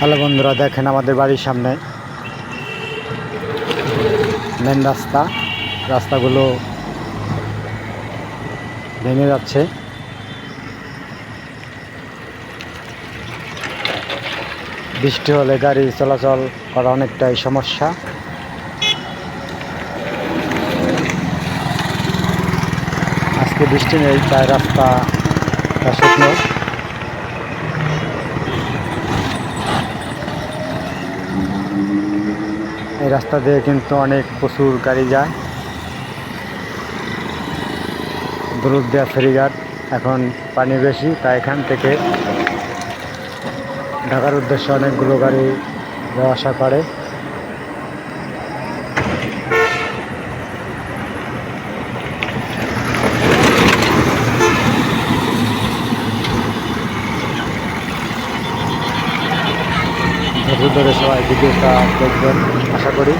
Hello বন্ধুরা, দেখেন আমাদের বাড়ির সামনে মেন রাস্তা। রাস্তাগুলো ভেঙে যাচ্ছে। বৃষ্টি হলে গাড়ি চলাচল করা অনেকটাই সমস্যা। আজকে বৃষ্টি নেই, তাই রাস্তা শুকনো। এই রাস্তা দিয়ে কিন্তু অনেক প্রচুর গাড়ি যায়। দরুদিয়া ফেরিঘাট, এখন পানি বেশি, তাই এখান থেকে ঢাকার উদ্দেশ্যে অনেকগুলো গাড়ি আসা করে। ধৈর্য ধরে সবাই ভিডিওটা দেখবেন আশা করি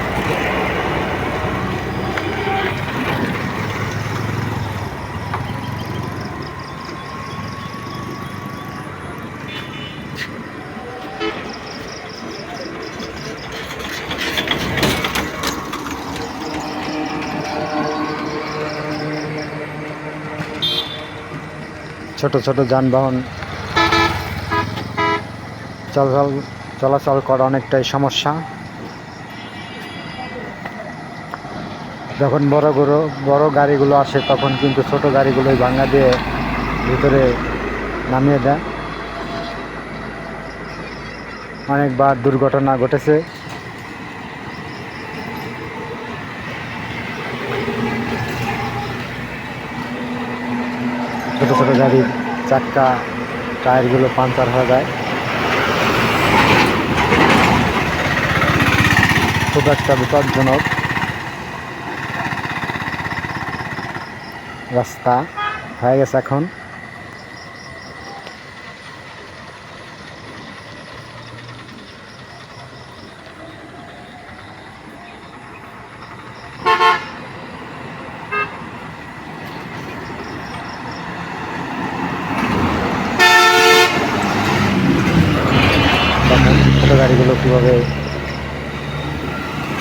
ছোট ছোট যানবাহন চলাচল চলাচল করা অনেকটাই সমস্যা। যখন বড় বড় বড় গাড়িগুলো আসে, তখন কিন্তু ছোট গাড়িগুলোই ভাঙা দিয়ে ভিতরে নামিয়ে দেয়। অনেকবার দুর্ঘটনা ঘটেছে। ছোট ছোট গাড়ির চাক্কা, টায়ারগুলো পাঞ্চার হয়ে যায়। একটা বিপজ্জনক রাস্তা হয়ে গেছে এখন। গাড়িগুলো কীভাবে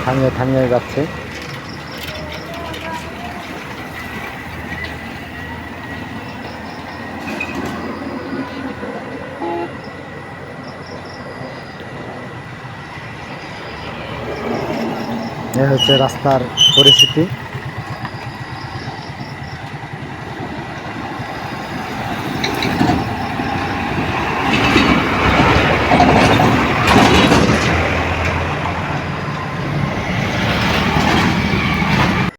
থামিয়ে থামিয়ে যাচ্ছে। এ হচ্ছে রাস্তার পরিস্থিতি।